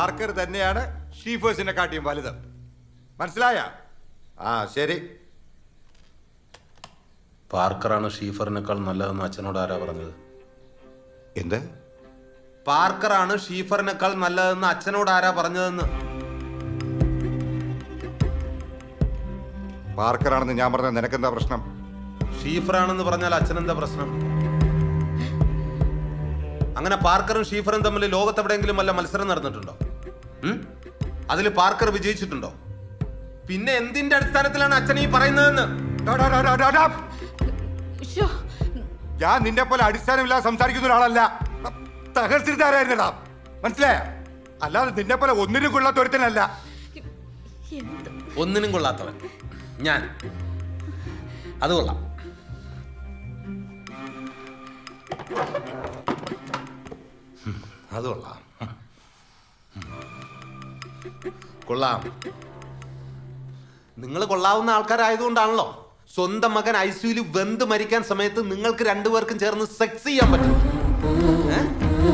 Parker തന്നെയാണ് ഷീഫേഴ്സിനെ കാട്ടിയും വലുത്. മനസ്സിലായ? ആ ശരി. പാർക്കറാണ് ഷീഫറിനേക്കാൾ നല്ലതെന്ന് അച്ഛനോട് ആരാ പറഞ്ഞത്? എന്ത്? പാർക്കറാണ് ഷീഫറിനേക്കാൾ നല്ലതെന്ന് അച്ഛനോട് ആരാ പറഞ്ഞതെന്ന്? പാർക്കറാണെന്ന് ഞാൻ പറഞ്ഞ നിനക്കെന്താ പ്രശ്നം? ഷീഫറാണെന്ന് പറഞ്ഞാൽ അച്ഛനെന്താ പ്രശ്നം? അങ്ങനെ പാർക്കറും ഷീഫറും തമ്മിൽ ലോകത്തെവിടെയെങ്കിലും വല്ല മത്സരം നടന്നിട്ടുണ്ടോ? അതിൽ പാർക്കർ വിജയിച്ചിട്ടുണ്ടോ? പിന്നെ എന്തിന്റെ അടിസ്ഥാനത്തിലാണ് അച്ഛൻ ഈ പറയുന്നതെന്ന്? ഞാൻ നിന്നെ പോലെ അടിസ്ഥാനമില്ലാതെ സംസാരിക്കുന്ന ഒരാളല്ല. തകർത്തിരുത്താരായിരുന്നടാ മനസ്സിലായ? അല്ലാതെ നിന്നെ പോലെ ഒന്നിനും കൊള്ളാത്ത ഒരുത്തനല്ല. ഒന്നിനും കൊള്ളാത്തവൻ. ഞാൻ. അത് കൊള്ളാം. അത് കൊള്ളാം. കൊള്ളാം. നിങ്ങൾ കൊള്ളാവുന്ന ആൾക്കാരായതുകൊണ്ടാണല്ലോ സ്വന്തം മകൻ ഐസിയുയിൽ വെന്ത് മരിക്കാൻ സമയത്ത് നിങ്ങൾക്ക് രണ്ടുപേർക്കും ചേർന്ന് സെക്സ് ചെയ്യാൻ പറ്റും.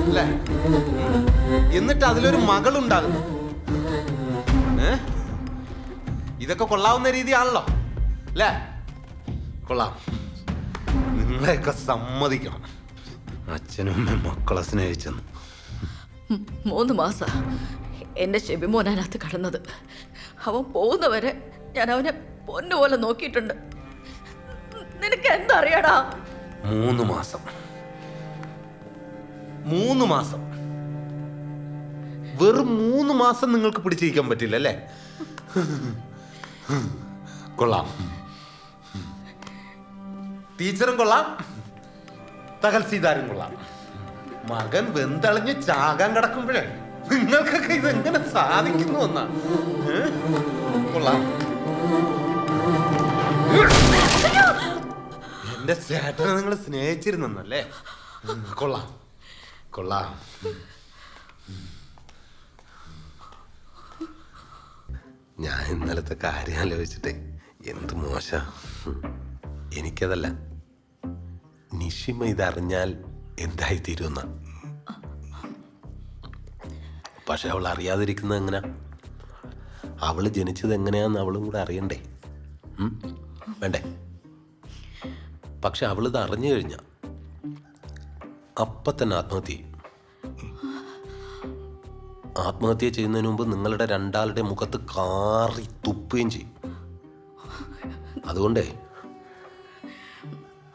അല്ലേ? എന്നിട്ട് അതിലൊരു മകളുണ്ടാകുന്നു. ഇതൊക്കെ കൊള്ളാവുന്ന രീതിയാണല്ലോ. അല്ലേ? കൊള്ളാം. നിങ്ങളെയൊക്കെ സമ്മതിക്കണം. അച്ഛനും മക്കളെ സ്നേഹിച്ചെന്ന്. മൂന്ന് മാസ. എന്റെ ഷെബിമോനകത്ത് കടന്നത്. അവൻ പോകുന്നവരെ ഞാൻ അവനെ പൊന്നുപോലെ നോക്കിയിട്ടുണ്ട്. നിനക്ക് എന്തറിയടാ? മൂന്ന് മാസം. മൂന്ന് മാസം. വെറും മൂന്ന് മാസം നിങ്ങൾക്ക് പിടിച്ചിരിക്കാൻ പറ്റില്ല അല്ലേ? കൊള്ളാം. ടീച്ചറും കൊള്ളാം. തകൽസീതാരും കൊള്ളാം. മകൻ വെന്തളിഞ്ഞ് ചാകാൻ കിടക്കുമ്പോഴേ നിങ്ങൾക്കൊക്കെ ഇത് എങ്ങനെ സാധിക്കുന്നു എന്നാ? കൊള്ളാം. എന്റെ ചേട്ടനെ നിങ്ങൾ സ്നേഹിച്ചിരുന്നല്ലേ? കൊള്ളാം. കൊള്ളാം. ഞാൻ ഇന്നലത്തെ കാര്യം ആലോചിച്ചിട്ടേ എന്ത് മോശ? എനിക്കതല്ല. നിഷിമ ഇതറിഞ്ഞാൽ എന്തായി തീരുന്ന പക്ഷെ അവൾ അറിയാതിരിക്കുന്നത് എങ്ങനെയാ അവൾ ജനിച്ചത് എങ്ങനെയാന്ന് അവളും കൂടെ അറിയണ്ടേ? വേണ്ടേ? പക്ഷെ അവളിത് അറിഞ്ഞു കഴിഞ്ഞ അപ്പം തന്നെ ആത്മഹത്യ ചെയ്യും. ആത്മഹത്യ ചെയ്യുന്നതിന് മുമ്പ് നിങ്ങളുടെ രണ്ടാളുടെ മുഖത്ത് കാറി തുപ്പുകയും ചെയ്യും. അതുകൊണ്ടേ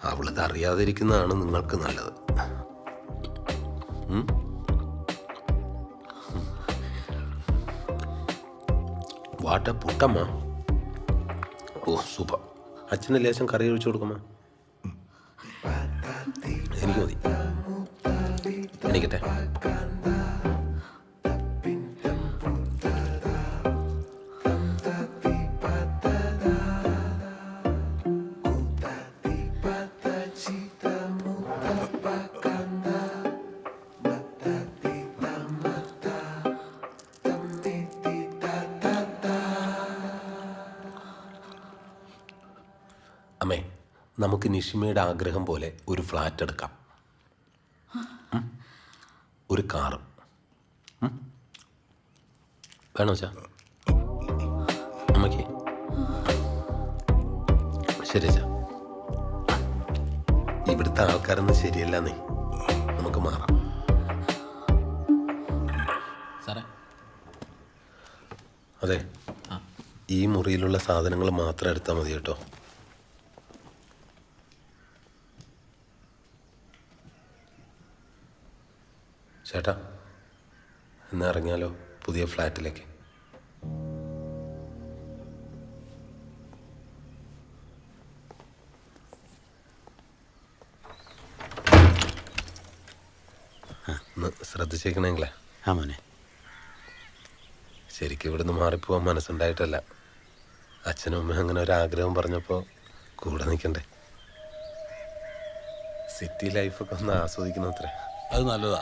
അവളിത് അറിയാതിരിക്കുന്നതാണ് നിങ്ങൾക്ക് നല്ലത്. വാട്ട പുട്ടമ്മ? ഓ സൂപ്പർ. അച്ഛന് ലേശം കറി ഒഴിച്ചു കൊടുക്കുമ്മ എനിക്ക് മതി. എനിക്കട്ടെ. നമുക്ക് നിഷിമയുടെ ആഗ്രഹം പോലെ ഒരു ഫ്ലാറ്റ് എടുക്കാം. ഒരു കാറ്? വേണോ ചാ അമ്മയ്ക്ക്. ശരി ചാ ഇവിടുത്തെ ആൾക്കാരൊന്നും ശരിയല്ലെന്നേ. നമുക്ക് മാറാം. സാറേ. അതെ. ഈ മുറിയിലുള്ള സാധനങ്ങൾ മാത്രം എടുത്താൽ മതി കേട്ടോ. ചേട്ടാ എന്നാ ഇറങ്ങിയാലോ പുതിയ ഫ്ലാറ്റിലേക്ക്? ഒന്ന് ശ്രദ്ധിച്ചേക്കണെങ്കിലേ. ആ മോനെ. ശരിക്കും ഇവിടുന്ന് മാറിപ്പോവാൻ മനസ്സുണ്ടായിട്ടല്ല. അച്ഛനും അമ്മയും അങ്ങനെ ഒരു ആഗ്രഹം പറഞ്ഞപ്പോൾ കൂടെ നിൽക്കണ്ടേ? സിറ്റി ലൈഫൊക്കെ ഒന്ന് ആസ്വദിക്കണം അത്രേ അത് നല്ലതാ.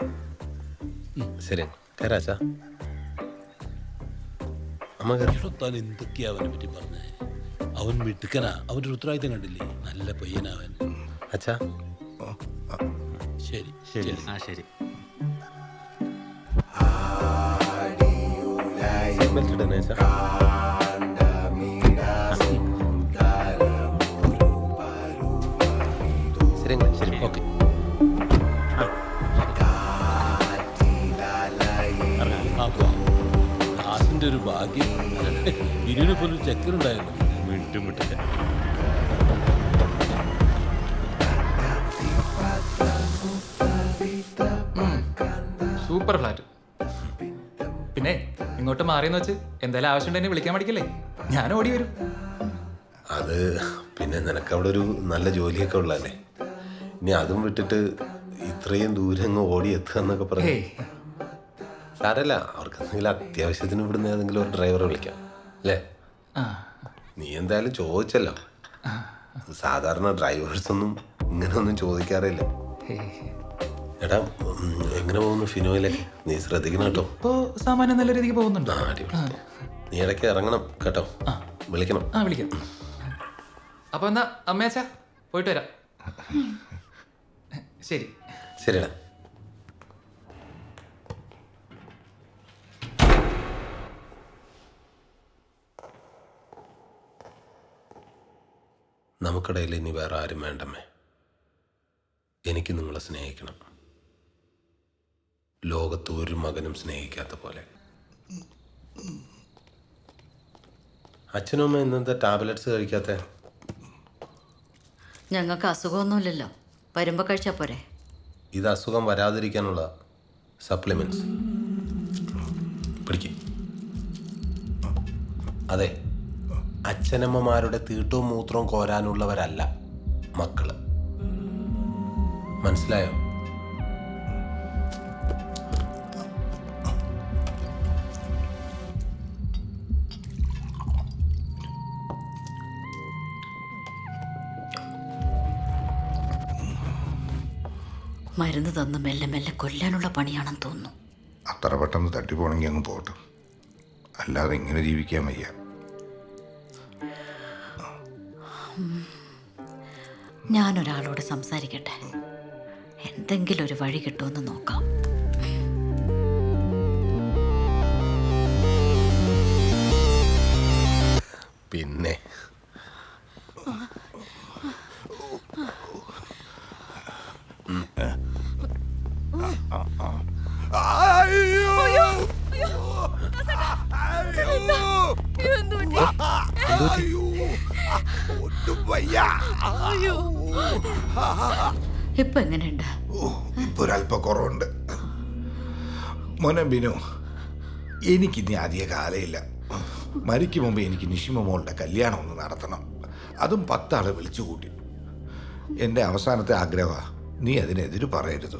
ശരി കയറാച്ചാ അമ്മ എന്തൊക്കെയാ അവനെ പറ്റി പറഞ്ഞേ? അവൻ മിടുക്കനാ. അവന്റെ ഒരു ഉത്തരവാദിത്തം കണ്ടില്ലേ? നല്ല പയ്യനവൻ അച്ഛാ ശരി ശരി ആ ശരി. സീറ്റ് ബെൽറ്റ് ഇടണേ അച്ഛാ ശരി അങ്ങളെ ശരി. ഓക്കെ. ഒരു ഭാഗ്യം. ബിരിയാണി പോലും ചെക്കനുണ്ടായിരുന്നു മിണ്ടും മിട്ടില്ല സൂപ്പർ ഫ്ലാറ്റ്. പിന്നെ ഇങ്ങോട്ട് മാറിയെന്ന് വെച്ച് എന്തായാലും ആവശ്യം ഉണ്ടെങ്കിൽ വിളിക്കാൻ മടിക്കല്ലേ? ഞാൻ ഓടി വരും. അത് പിന്നെ നിനക്ക് അവിടെ ഒരു നല്ല ജോലിയൊക്കെ ഉള്ളതല്ലേ? ഇനി അതും വിട്ടിട്ട് ഇത്രയും ദൂരം അങ്ങ് ഓടി എത്തുക എന്നൊക്കെ പറഞ്ഞു. ഏയ് സാരല്ല അവർക്ക് എന്തെങ്കിലും അത്യാവശ്യത്തിന് ഇവിടുന്ന് ഏതെങ്കിലും ഒരു ഡ്രൈവറെ വിളിക്കാം. അല്ലേ? നീ എന്തായാലും ചോദിച്ചല്ലോ. സാധാരണ ഡ്രൈവേഴ്സ് ഒന്നും ഇങ്ങനെ ഒന്നും ചോദിക്കാറില്ല. എടാ എങ്ങനെ പോകുന്നു ഫിനോയിലൊക്കെ നീ ശ്രദ്ധിക്കണം കേട്ടോ. സാമാന്യം നല്ല രീതിക്ക് പോകുന്നുണ്ടോ? അടിപൊളി. നീ ഇടയ്ക്ക് ഇറങ്ങണം കേട്ടോ. വിളിക്കണം. ആ വിളിക്കാം. അപ്പൊ എന്നാ അമ്മേച്ചാ പോയിട്ട് വരാം. ശരി ശരിടാ നമുക്കിടയിൽ ഇനി വേറെ ആരും വേണ്ടമ്മേ. എനിക്ക് നിങ്ങളെ സ്നേഹിക്കണം. ലോകത്ത് ഒരു മകനും സ്നേഹിക്കാത്ത പോലെ. അച്ഛനും അമ്മ ഇന്നത്തെ ടാബ്ലറ്റ്സ് കഴിക്കാത്ത? ഞങ്ങൾക്ക് അസുഖമൊന്നുമില്ലല്ലോ. വരുമ്പോൾ കഴിച്ചാൽ പോരെ. ഇത് അസുഖം വരാതിരിക്കാനുള്ള സപ്ലിമെന്റ്സ്. പിടിക്കും. അതെ. അച്ഛനമ്മമാരുടെ തീട്ടവും മൂത്രവും കോരാനുള്ളവരല്ല മക്കൾ. മനസ്സിലായോ? മരുന്ന് തന്ന് മെല്ലെ മെല്ലെ കൊല്ലാനുള്ള പണിയാണെന്ന് തോന്നുന്നു. അത്ര പെട്ടെന്ന് തട്ടിപ്പോണെങ്കിൽ അങ്ങ് പോട്ടെ അല്ലാതെ ഇങ്ങനെ ജീവിക്കാൻ വയ്യ. ഞാനൊരാളോട് സംസാരിക്കട്ടെ എന്തെങ്കിലും ഒരു വഴി കിട്ടുമെന്ന് നോക്കാം പിന്നെ ഇപ്പൊ എങ്ങനെയുണ്ട്? ഇപ്പൊ ഒരല്പ കുറവുണ്ട്. മോനെ ബിനു എനിക്കിനി അധിക കാലയില്ല. മരിക്കും മുമ്പ് എനിക്ക് നിഷിമ മോളുടെ കല്യാണം ഒന്ന് നടത്തണം. അതും പത്താളെ വിളിച്ചു കൂട്ടി. എന്റെ അവസാനത്തെ ആഗ്രഹമാണ് നീ അതിനെതിര് പറയരുത്.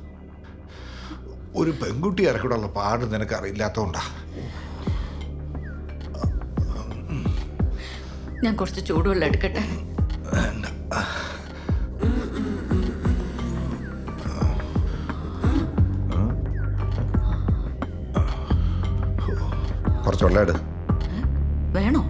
ഒരു പെൺകുട്ടി ഇറക്കിയുള്ള പാട് നിനക്ക് അറിയില്ലാത്തോണ്ടാ ഞാൻ കുറച്ച് ചൂടുവെള്ളം എടുക്കട്ടെ? കുറച്ച് വെള്ളം വേണോ.